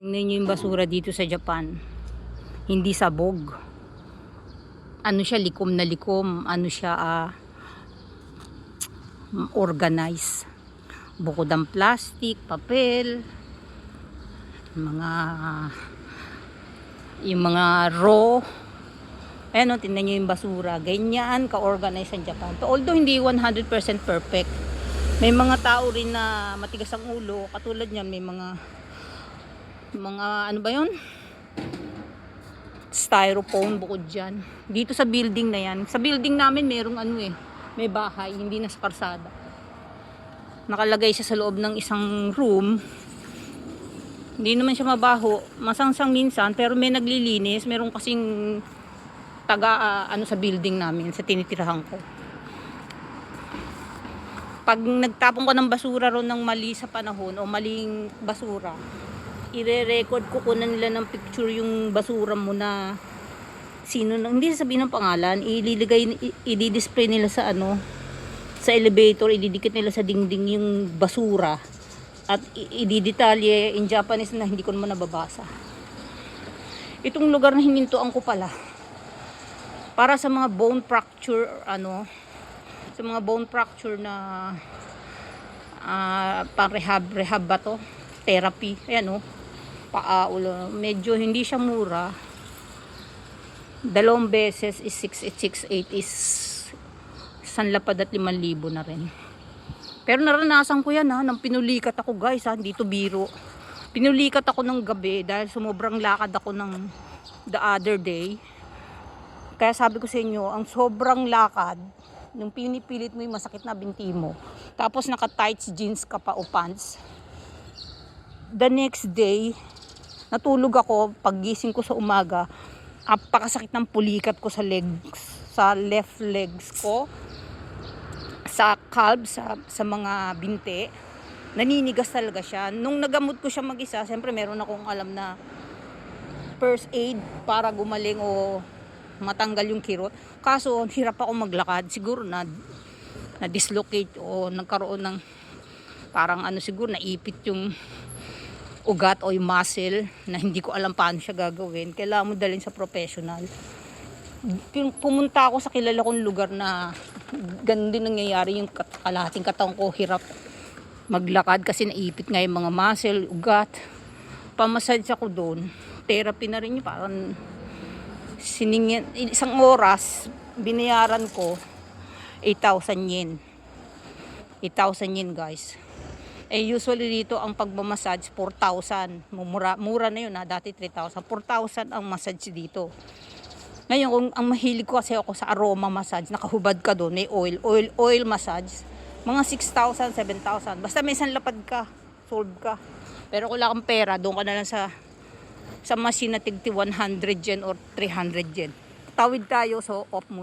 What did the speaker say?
Tingnan yung basura dito sa Japan. Hindi sabog. Ano siya, likom na likom. Ano siya, ah, organize. Bukod ang plastic, papel, mga yung mga raw Ayan o, tingnan nyo yung basura. Ganyan ka-organize ang Japan. So, although hindi 100% perfect, may mga tao rin na matigas ang ulo. Katulad niyan, may mga mga ano ba yon styrofoam bukod dyan. Dito sa building na yan. Sa building namin merong ano eh, may bahay, hindi na sa. Nakalagay siya sa loob ng isang room. Hindi naman siya mabaho. Masangsang minsan, pero may naglilinis. Meron kasing taga ah, ano sa building namin, sa tinitirahan ko. Pag nagtapon ko ng basura ron ng mali sa panahon o maling basura, ire-record ko kunan nila ng picture yung basura mo na sino na, hindi sasabihin ng pangalan, ililagay, i- i-display nila sa ano, sa elevator, ididikit nila sa dingding yung basura at ididetalye in Japanese na hindi ko naman nababasa. Itong lugar na hinintuan ko pala, para sa mga bone fracture, ano, sa mga bone fracture na ah pang rehab, rehab ba to? Therapy, ayan o, paa, ulo, medyo hindi siya mura. Dalawang beses is 6868 is sanlapad at 5,000 na rin. Pero naranasan ko yan ha, nang pinulikat ako guys ha, dito biro. Pinulikat ako ng gabi dahil sumobrang lakad ako ng the other day. Kaya sabi ko sa inyo, ang sobrang lakad, nung pinipilit mo yung masakit na binti mo, tapos naka-tights jeans ka pa o pants, the next day, natulog ako, paggising ko sa umaga, apakasakit ng pulikat ko sa legs, sa left legs ko, sa calv, sa, sa mga binte, naninigas talaga siya. Nung nagamot ko siya mag-isa, siyempre meron akong alam na first aid para gumaling o matanggal yung kirot. Kaso, hirap ako maglakad. Siguro na na-dislocate o nagkaroon ng parang ano siguro naipit yung ugat o yung muscle na hindi ko alam paano siya gagawin. Kailangan mo dalhin sa professional. Pumunta ako sa kilala kong lugar na ganun din nangyayari yung kalahating katawang ko hirap maglakad kasi naipit nga yung mga muscle, ugat. Pamassage ako doon. Therapy na rin yun. Parang siningin, isang oras, binayaran ko 8,000 yen. 8,000 yen guys. Eh usually dito ang pagmamassage 4,000. Mura, mura na yun ha, dati 3,000. 4,000 ang massage dito. Ngayon, kung ang mahilig ko kasi ako sa aroma massage, nakahubad ka doon, may oil, oil, oil massage, mga 6,000, 7,000. Basta may isang lapad ka, solve ka. Pero kung wala pera, doon ka na lang sa sa machine na tigti 100 yen or 300 yen. Tawid tayo, so off muna.